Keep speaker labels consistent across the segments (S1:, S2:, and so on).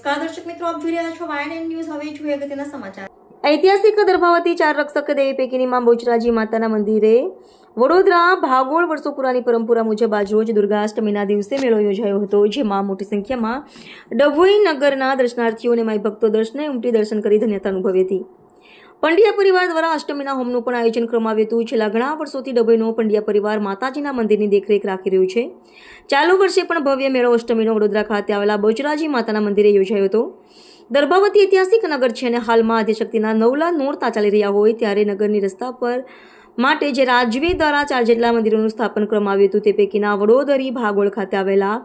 S1: નમસ્કાર, દર્શક મિત્રો, આપ જોઈ રહ્યા છો વાયન ન્યૂઝ હવે જોઈએ અગત્યના સમાચાર. ઐતિહાસિક દર્ભાવતી ચાર રક્ષક દેવી પૈકીની માં બોચરાજી માતાના મંદિરે વડોદરા ભાગોળ વર્ષો પુરાની પરંપરા મુજબ આજરોજ દુર્ગાષ્ટમીના દિવસે મેળો યોજાયો હતો, જેમાં મોટી સંખ્યામાં ડભોઈ નગરના દર્શનાર્થીઓને માય ભક્તો દર્શને ઉમટી દર્શન કરી ધન્યતા અનુભવી હતી. પંડ્યા પરિવાર દ્વારા અષ્ટમીના હોમનું પણ આયોજન કરવામાં આવ્યું હતું. છેલ્લા ઘણા વર્ષોથી ડભોઈનો પંડ્યા પરિવાર માતાજીના મંદિરની દેખરેખ રાખી રહ્યું છે. ચાલુ વર્ષે પણ ભવ્ય મેળો અષ્ટમીનો વડોદરા ખાતે આવેલા બહુચરાજી માતાના મંદિરે યોજાયો હતો. દર્ભાવતી ઐતિહાસિક નગર છે અને હાલમાં આદ્યશક્તિના નવલા નોરતા ચાલી રહ્યા હોય ત્યારે નગરની રસ્તા પર માટે જે રાજવી દ્વારા ચાર જેટલા મંદિરોનું સ્થાપન કરવામાં આવ્યું હતું, તે પૈકીના વડોદરી ભાગોળ ખાતે આવેલા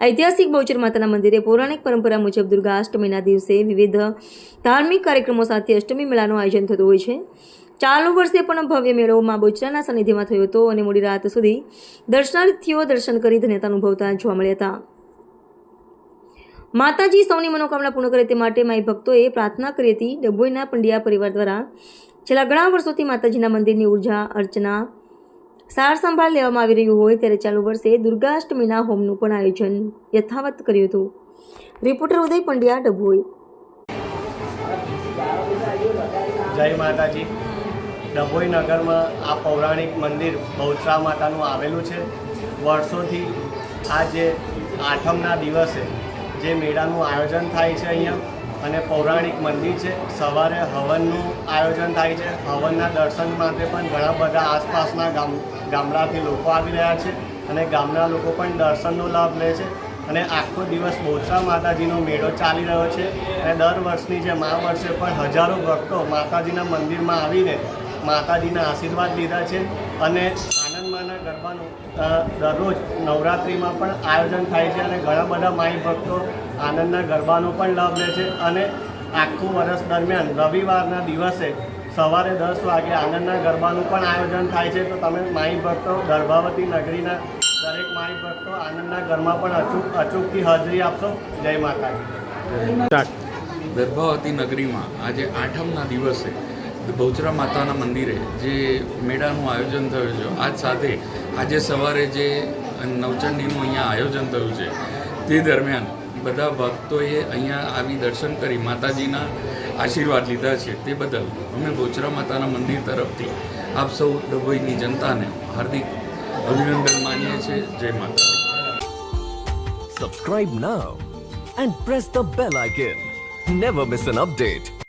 S1: ઐતિહાસિક બહુચર માતાના મંદિરે પૌરાણિક પરંપરા મુજબ દુર્ગા અષ્ટમીના દિવસે વિવિધ ધાર્મિક કાર્યક્રમો સાથે અષ્ટમી મેળાનું આયોજન થતું હોય છે. ચાલુ વર્ષે પણ ભવ્ય મેળો માં બહુચરાના સાનિધ્યમાં થયો હતો અને મોડી રાત સુધી દર્શનાર્થીઓ દર્શન કરી ધન્યતા અનુભવતા જોવા મળ્યા હતા. માતાજી સૌની મનોકામના પૂર્ણ કરે તે માટે માઈ ભક્તોએ પ્રાર્થના કરી હતી. ડભોઈના પંડ્યા પરિવાર દ્વારા છેલ્લા ઘણા વર્ષોથી માતાજીના મંદિરની ઊર્જા અર્ચના સાર સંભાળ લેવામાં આવી રહ્યું હોય ત્યારે ચાલુ વર્ષે દુર્ગાષ્ટમીના હોમનું પણ આયોજન યથાવત કર્યું હતું. રિપોર્ટર ઉદય પંડ્યા, ડભોઈ.
S2: જય માતાજી. ડભોઈ નગરમાં આ પૌરાણિક મંદિર બહુચરા માતાનું આવેલું છે. વર્ષોથી આજે આઠમના દિવસે જે મેળાનું આયોજન થાય છે અહીંયા અને પૌરાણિક મંદિર છે. સવારે હવનનું આયોજન થાય છે. હવનના દર્શન માટે પણ ઘણા બધા આસપાસના ગામ, ગામડાથી લોકો આવી રહ્યા છે અને ગામના લોકો પણ દર્શનનો લાભ લે છે અને આખો દિવસ બહુચરા માતાજીનો મેળો ચાલી રહ્યો છે અને દર વર્ષની જેમ આ વર્ષે પણ હજારો ભક્તો માતાજીના મંદિરમાં આવીને માતાજીના આશીર્વાદ લીધા છે અને આનંદમાના ગરબાનું દરરોજ નવરાત્રિમાં પણ આયોજન થાય છે અને ઘણા બધા માઈ ભક્તો આનંદના ગરબાનો પણ લાભ લે છે અને આખું વર્ષ દરમિયાન રવિવારના દિવસે સવારે દસ વાગે આનંદના ગરબાનું પણ આયોજન થાય છે. તો તમે માઈ ભક્તો ગર્ભાવતી નગરીના દરેક માઈ ભક્તો આનંદના ઘરમાં પણ અચૂક, અચૂકથી હાજરી આપશો. જય માતાજી.
S3: દર્ભાવતી નગરીમાં આજે આઠમના દિવસે બહુચરા માતાના મંદિરે જે મેળાનું આયોજન થયું છે, આજ સાથે આજે સવારે જે નવચંડીનું અહીંયા આયોજન થયું છે, તે દરમિયાન બધા ભક્તોએ અહીંયા આવી દર્શન કરી, માતાજીના આશીર્વાદ લીધા છે, તે બદલ અમે બહુચરા માતાના મંદિર તરફથી આપ સૌ ડભોઈની જનતાને હાર્દિક અભિનંદન માનીએ છીએ, જય માતા
S4: subscribe now and press the bell icon never miss an update.